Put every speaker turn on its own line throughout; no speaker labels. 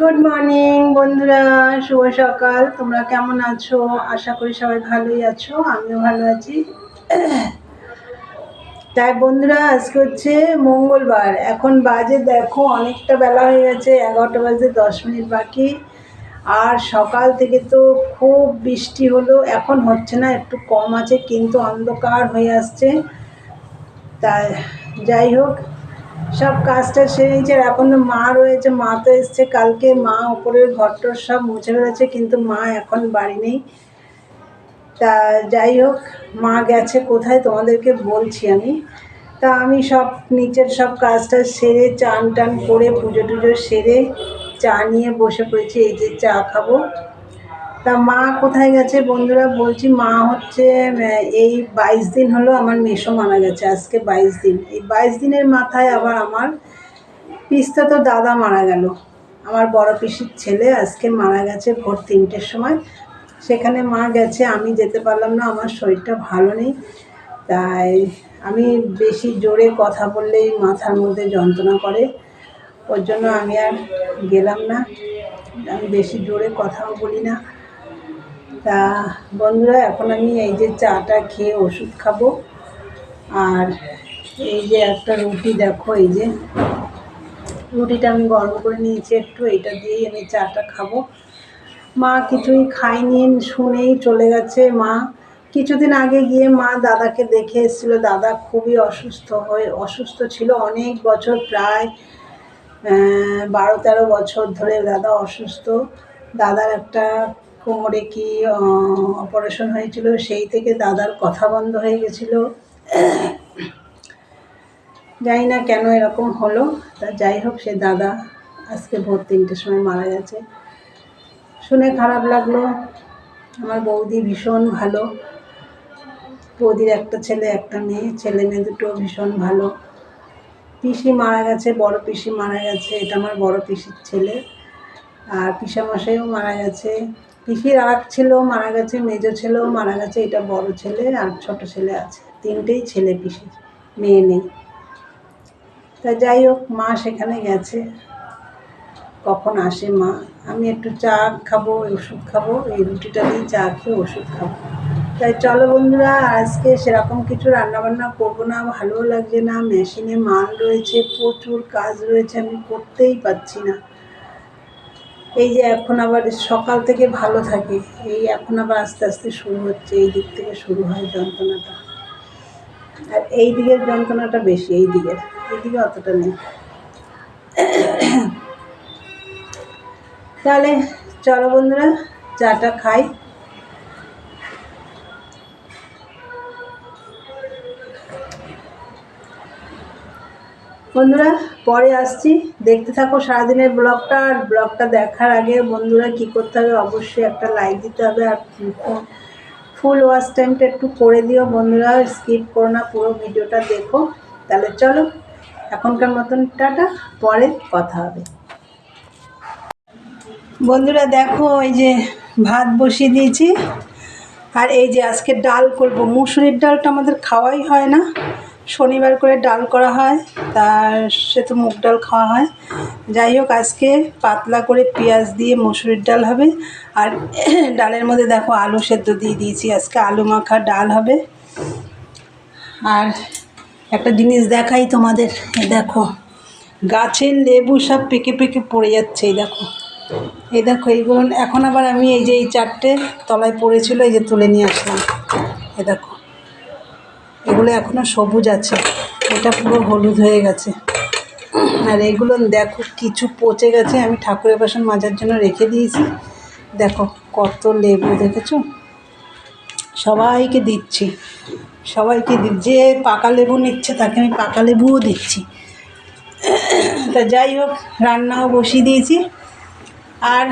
Good morning বন্ধুরা। শুভ সকাল। তোমরা কেমন আছো? আশা করি সবাই ভালোই আছো। আমিও ভালো আছি। তাই বন্ধুরা, আজকে হচ্ছে মঙ্গলবার। এখন বাজে, দেখো, অনেকটা বেলা হয়ে গেছে, এগারোটা বাজে দশ মিনিট বাকি। আর সকাল থেকে তো খুব বৃষ্টি হলো। এখন হচ্ছে না, একটু কম আছে, কিন্তু অন্ধকার হয়ে আসছে। তা, যাই হোক সব কাজটা সেরে নিয়েছে। আর এখন মা রয়েছে, মা তো এসছে কালকে। মা ওপরের ঘরটর সব মুছে ফেলেছে, কিন্তু মা এখন বাড়ি নেই। তা যাই হোক, মা গেছে কোথায় তোমাদেরকে বলছি আমি। তা আমি সব নিচের সব কাজটা সেরে, চান টান করে, পুজো টুজো সেরে, চা নিয়ে বসে পড়েছি। এই যে চা খাব। তা মা কোথায় গেছে? বন্ধুরা বলছি মা হচ্ছে এই বাইশ দিন হলো আমার মেসো মারা গেছে, আজকে বাইশ দিন। এই বাইশ দিনের মাথায় আবার আমার পিস্তা তো দাদা মারা গেল। আমার বড় পিসির ছেলে আজকে মারা গেছে ভোর তিনটের সময়। সেখানে মা গেছে, আমি যেতে পারলাম না, আমার শরীরটা ভালো নেই। তাই আমি বেশি জোরে কথা বললেই মাথার মধ্যে যন্ত্রণা করে। ওর জন্য আমি আর গেলাম না। আমি বেশি জোরে কথাও বলি না। তা বন্ধুরা, এখন আমি এই যে চাটা খেয়ে ওষুধ খাব। আর এই যে একটা রুটি দেখো, এই যে রুটিটা আমি গরম করে নিয়েছি একটু, এটা দিয়েই আমি চাটা খাব। মা কিছুই খায়নি, শুনেই চলে গেছে মা। কিছুদিন আগে গিয়ে মা দাদাকে দেখে এসেছিল, দাদা খুবই অসুস্থ হয়ে, অসুস্থ ছিল অনেক বছর, প্রায় বারো তেরো বছর ধরে দাদা অসুস্থ। দাদার একটা কোমরে কি অপারেশন হয়েছিল, সেই থেকে দাদার কথা বন্ধ হয়ে গেছিল। জানি না কেন এরকম হলো, তা যাই হোক, সে দাদা আজকে ভোর তিনটের সময় মারা গেছে। শুনে খারাপ লাগল, আমার বৌদি ভীষণ ভালো। বৌদির একটা ছেলে, একটা মেয়ে, ছেলে মেয়ে দুটো ভীষণ ভালো। পিসি মারা গেছে, বড় পিসি মারা গেছে, এটা আমার বড় পিসির ছেলে। আর পিসামশাইও মারা গেছে। পিসির আর এক ছেলেও মারা গেছে, মেজো ছেলেও মারা গেছে, এটা বড় ছেলে আর ছোট ছেলে আছে। তিনটেই ছেলে পিসির মেয়ে নেই। তা যাই হোক, মা সেখানে গেছে। কখন আসে মা? আমি একটু চা খাব, ওষুধ খাব, এই রুটিটা দিয়ে চা খেয়ে ওষুধ খাব। তাই চলো বন্ধুরা, আজকে সেরকম কিছু রান্নাবান্না করব না, ভালোও লাগছে না। মেশিনে মাল রয়েছে, প্রচুর কাজ রয়েছে, আমি করতেই পারছি না। এই যে এখন আবার সকাল থেকে ভালো থাকে, এই এখন আবার আস্তে আস্তে শুরু হচ্ছে, এই দিক থেকে শুরু হয় যন্ত্রণাটা। আর এই দিকের যন্ত্রণাটা বেশি, এই দিকের, এই দিকে অতটা নেই। তাহলে চলো বন্ধুরা চাটা খাই। বন্ধুরা, পরে আসছি। দেখতে থাকো সারাদিনের ব্লগটা, আর ব্লগটা দেখার আগে বন্ধুরা কি করতে হবে, অবশ্যই একটা লাইক দিতে হবে, আর ফুল ওয়াচ টাইমটা একটু করে দিও বন্ধুরা স্কিপ করো না, পুরো ভিডিওটা দেখো। তাহলে চলো, এখনকার মতন টাটা, পরে কথা হবে। বন্ধুরা দেখো, এই যে ভাত বসিয়ে দিয়েছি, আর এই যে আজকে ডাল করব। মুসুরির ডালটা আমাদের খাওয়াই হয় না শনিবার করে ডাল করা হয়, তার সে তো মুগ ডাল খাওয়া হয়। যাই হোক, আজকে পাতলা করে পেঁয়াজ দিয়ে মুসুরির ডাল হবে। আর ডালের মধ্যে দেখো আলু সেদ্ধ দিয়ে দিয়েছি, আজকে আলু মাখা ডাল হবে। আর একটা জিনিস দেখাই তোমাদের দেখো, গাছের লেবু সব পেকে পেকে পড়ে যাচ্ছে, এই দেখো। এই দেখো, এইগুলো, এখন আবার আমি এই যে এই চারটে তলায় পড়েছিল, এই যে তুলে নিয়ে আসলাম। এ দেখো। এগুলো এখনও সবুজ আছে। এটা পুরো হলুদ হয়ে গেছে। আর এগুলো দেখো, কিছু পচে গেছে। আমি ঠাকুরের বাসন মাজার জন্য রেখে দিয়েছি। দেখো, কত লেবু, দেখেছ? সবাইকে দিচ্ছি। সবাইকে দি, যে পাকা লেবু নিচ্ছে, তাকে আমি পাকা লেবুও দিচ্ছি। তা যাই হোক, রান্নাও বসিয়ে দিয়েছি। আর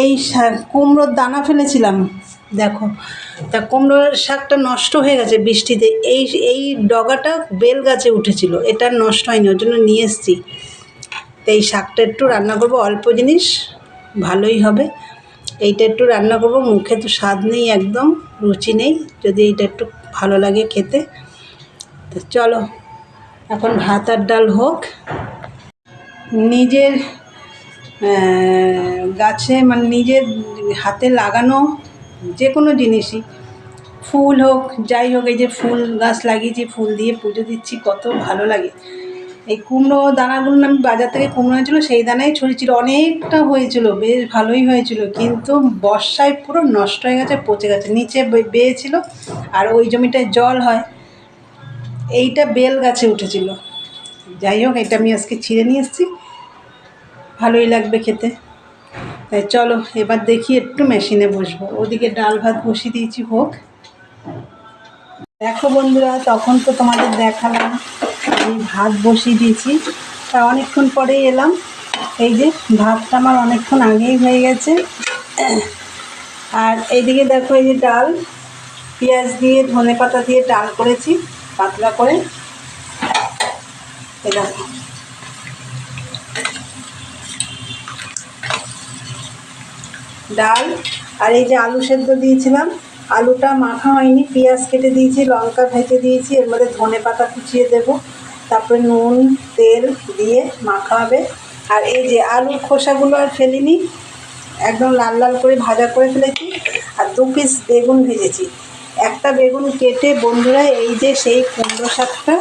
এই কুমড়োর দানা ফেলেছিলাম। দেখো, তা কুমড়োর শাকটা নষ্ট হয়ে গেছে বৃষ্টিতে। এই এই ডগাটা বেল গাছে উঠেছিল, এটা নষ্ট হয়নি, ওর জন্য নিয়ে এসেছি। তো এই শাকটা একটু রান্না করব, অল্প জিনিস, ভালোই হবে। এইটা একটু রান্না করব, মুখে তো স্বাদ নেই একদম, রুচি নেই, যদি এইটা একটু ভালো লাগে খেতে। তো চলো, এখন ভাত আর ডাল হোক। নিজের গাছে মানে নিজের হাতে লাগানো যে কোনো জিনিসই। ফুল হোক, যাই হোক, এই যে ফুল গাছ লাগিয়েছি, ফুল দিয়ে পুজো দিচ্ছি, কত ভালো লাগে। এই কুমড়ো দানাগুলো আমি বাজার থেকে কুমড়ো হয়েছিলো সেই দানাই ছড়িয়েছিল। অনেকটা হয়েছিল, বেশ ভালোই হয়েছিল, কিন্তু বর্ষায় পুরো নষ্ট হয়ে গেছে, পচে গেছে। নিচে বেয়েছিল, আর ওই জমিটায় জল হয়, এইটা বেল গাছে উঠেছিল। যাই হোক, এটা আমি আজকে ছিঁড়ে নিয়ে এসেছি। ভালোই লাগবে খেতে। তাই চলো, এবার দেখি একটু মেশিনে বসবো। ওদিকে ডাল ভাত বসিয়ে দিয়েছি, হোক। দেখো বন্ধুরা, তখন তো তোমাদের দেখালাম। আমি ভাত বসিয়ে দিয়েছি। তা অনেকক্ষণ পরেই এলাম। এই যে, ভাতটা আমার অনেকক্ষণ আগেই হয়ে গেছে। আর এইদিকে দেখো, এই যে ডাল। পেঁয়াজ দিয়ে ধনে পাতা দিয়ে ডাল করেছি, পাতলা করে। এই ডাল আর এই যে আলু সেদ্ধ দিয়েছিলাম। আলুটা মাখা হয়নি, পেঁয়াজ কেটে দিয়েছি, লঙ্কা ভেজে দিয়েছি, এর মধ্যে ধনে পাতা কুচিয়ে দেবো। তারপরে নুন, তেল দিয়ে মাখা হবে। আর এই যে আলুর খোসাগুলো আর ফেলিনি, একদম লাল লাল করে ভাজা করে ফেলেছি। আর দু পিস বেগুন ভেজেছি। একটা বেগুন কেটে বন্ধুরা, এই যে সেই কুমড়ো শাকটা,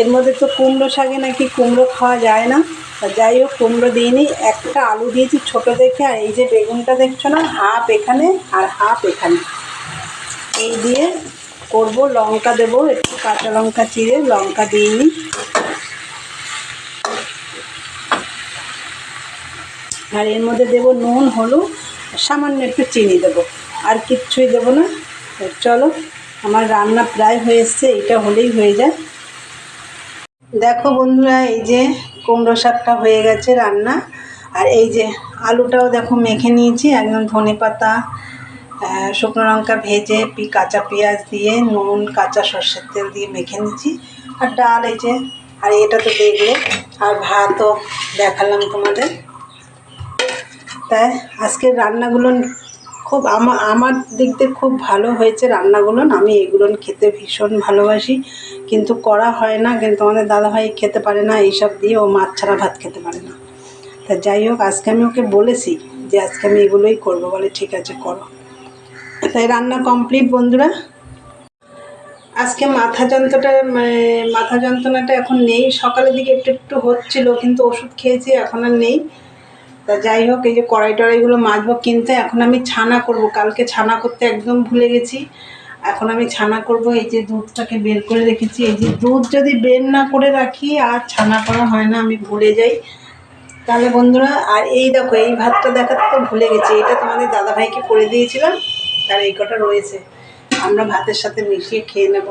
এর মধ্যে তো কুমড়ো শাকে নাকি কুমড়ো খাওয়া যায় না। যাই হোক, কুমড়ো দিইনি, একটা আলু দিয়েছি ছোট দেখে, আর এই যে বেগুনটা দেখছ না, হাফ এখানে আর হাফ এখানে। এই দিয়ে করব, লঙ্কা দেবো, একটু কাঁচা লঙ্কা চিড়ে, লঙ্কা দিইনি। আর এর মধ্যে দেবো নুন, হলুদ, সামান্য একটু চিনি দেবো। আর কিচ্ছুই দেবো না। চলো, আমার রান্না প্রায় হয়ে এসছে এটা হলেই হয়ে যায়। দেখো বন্ধুরা, এই যে কুমড়ো শাকটা হয়ে গেছে রান্না। আর এই যে আলুটাও দেখো মেখে নিয়েছি, একদম ধনে পাতা শুকনো লঙ্কা ভেজে, পি কাঁচা পেঁয়াজ দিয়ে, নুন, কাঁচা সর্ষের তেল দিয়ে মেখে নিয়েছি। আর ডাল এই যে, আর এটা তো দেখলে, আর ভাতও দেখালাম তোমাদের। তাই আজকের রান্নাগুলো খুব আমার আমার দিক দিয়ে খুব ভালো হয়েছে রান্নাগুলো, আমি এগুলো খেতে ভীষণ ভালোবাসি। কিন্তু করা হয় না, কিন্তু আমাদের দাদাভাই খেতে পারে না এইসব দিয়ে ও মাছ ছাড়া ভাত খেতে পারে না। তা যাই হোক, আজকে আমি ওকে বলেছি যে আজকে আমি এগুলোই করব, বলে ঠিক আছে, করো। তাই রান্না কমপ্লিট বন্ধুরা। আজকে মাথা যন্ত্রটা মানে মাথা যন্ত্রণাটা এখন নেই, সকালের দিকে একটু একটু হচ্ছিল, কিন্তু ওষুধ খেয়েছি, এখন আর নেই। তা যাই হোক, এই যে কড়াই টড়াইগুলো মাজবো কিন্তু, এখন আমি ছানা করব, কালকে ছানা করতে একদম ভুলে গেছি। এখন আমি ছানা করব, এই যে দুধটাকে বের করে রেখেছি। এই যে দুধ যদি বের না করে রাখি, আর ছানা করা হয় না, আমি ভুলে যাই। তাহলে বন্ধুরা, আর এই দেখো, এই ভাতটা দেখাতে তো ভুলে গেছি। এটা তোমাদের দাদাভাইকে করে দিয়েছিলাম, তার এই কটা রয়েছে। আমরা ভাতের সাথে মিশিয়ে খেয়ে নেব।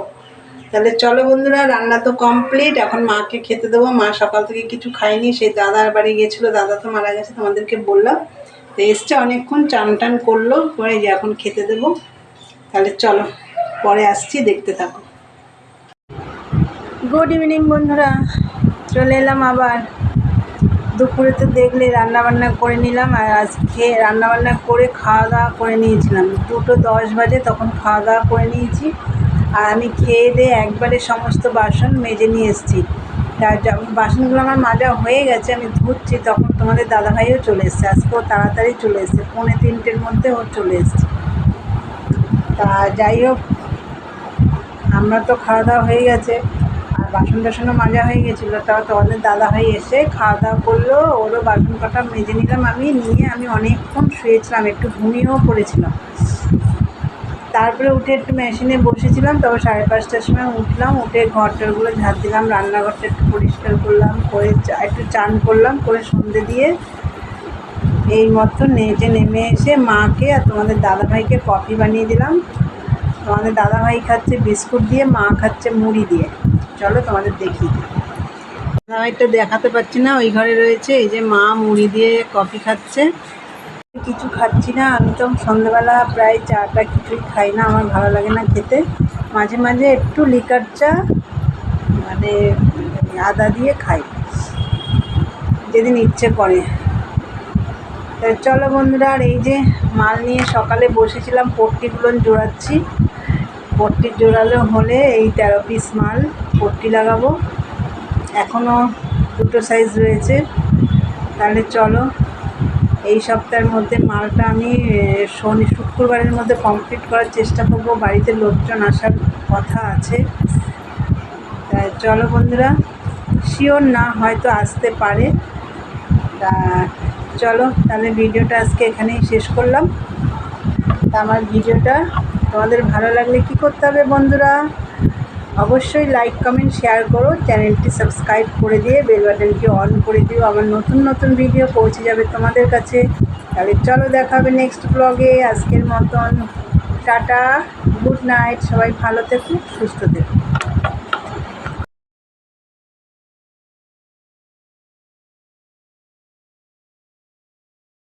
তাহলে চলো বন্ধুরা, রান্না তো কমপ্লিট। এখন মাকে খেতে দেবো। মা সকাল থেকে কিছু খায়নি সেই দাদার বাড়ি গেছিল। দাদা তো মারা গেছে, তোমাদেরকে বললাম। তো এসছে, অনেকক্ষণ চান টান করল করে যে এখন খেতে দেবো। তাহলে চলো, পরে আসছি, দেখতে থাকো। গুড ইভিনিং বন্ধুরা। চলে এলাম আবার। দুপুরে তো দেখলে রান্নাবান্না করে নিলাম, আর আজকে রান্নাবান্না করে খাওয়া দাওয়া করে নিয়েছিলাম। দুটো দশ বাজে, তখন খাওয়া দাওয়া করে নিয়েছি। আর আমি খেয়ে দিয়ে একবারে সমস্ত বাসন মেজে নিয়ে এসেছি। তার বাসনগুলো আমার মাজা হয়ে গেছে, আমি ধুচ্ছি, তখন তোমাদের দাদাভাইও চলে এসছে। আজকেও তাড়াতাড়ি চলে এসছে, পৌনে তিনটের মধ্যে ও চলে এসছে। তা যাই হোক, আমরা তো খাওয়া দাওয়া হয়ে গেছে। আর বাসন টাসনও মাজা হয়ে গেছিল। তাও তোমাদের দাদাভাই এসে খাওয়া দাওয়া করল, ওরও বাসন কটা মেজে নিলাম আমি, নিয়ে আমি অনেকক্ষণ শুয়েছিলাম, একটু ঘুমিয়েও পড়েছিলাম। তারপরে উঠে একটু মেশিনে বসেছিলাম তবে সাড়ে পাঁচটার সময় উঠলাম, উঠে ঘরটারগুলো ঝাঁট দিলাম, রান্নাঘরটা একটু পরিষ্কার করলাম, করে একটু চান করলাম, করে সন্ধে দিয়ে এই মতো নেটে নেমে এসে মাকে আর তোমাদের দাদাভাইকে কফি বানিয়ে দিলাম। তোমাদের দাদাভাই খাচ্ছে বিস্কুট দিয়ে, মা খাচ্ছে মুড়ি দিয়ে। চলো তোমাদের দেখি দাদাভাইটা দেখাতে পাচ্ছি না, ওই ঘরে রয়েছে। এই যে মা মুড়ি দিয়ে কফি খাচ্ছে। কিছু খাচ্ছি না, আমি তো সন্ধ্যেবেলা প্রায় চাটা কিছুই খাই না, আমার ভালো লাগে না খেতে। মাঝে মাঝে একটু লিকার চা মানে আদা দিয়ে খাই। যেদিন ইচ্ছে করে। চলো বন্ধুরা, আর এই যে মাল নিয়ে সকালে বসেছিলাম, পট্টিগুলো জোড়াচ্ছি। পট্টি জোড়ালো হলে এই তেরো পিস মাল পট্টি লাগাবো। এখনও দুটো সাইজ রয়েছে। তাহলে চলো, এই সপ্তাহের মধ্যে মালটা আমি শনি, শুক্রবারের মধ্যে কমপ্লিট করার চেষ্টা করব। বাড়িতে লোকজন আসার কথা আছে। তা চলো বন্ধুরা শিওর না হয়তো আসতে পারে। তা চলো, তাহলে ভিডিওটা আজকে এখানেই শেষ করলাম। তা আমার ভিডিওটা তোমাদের ভালো লাগলে কি করতে হবে বন্ধুরা? অবশ্যই লাইক কমেন্ট শেয়ার করো, চ্যানেলটি সাবস্ক্রাইব করে দিয়ে বেল বাটনটি অন করে দিও। আমার নতুন নতুন ভিডিও পৌঁছে যাবে তোমাদের কাছে। তাহলে চলো দেখা হবে নেক্সট ব্লগে আজকের মতন টাটা গুড নাইট সবাই ভালো থেকো, সুস্থ থেকো।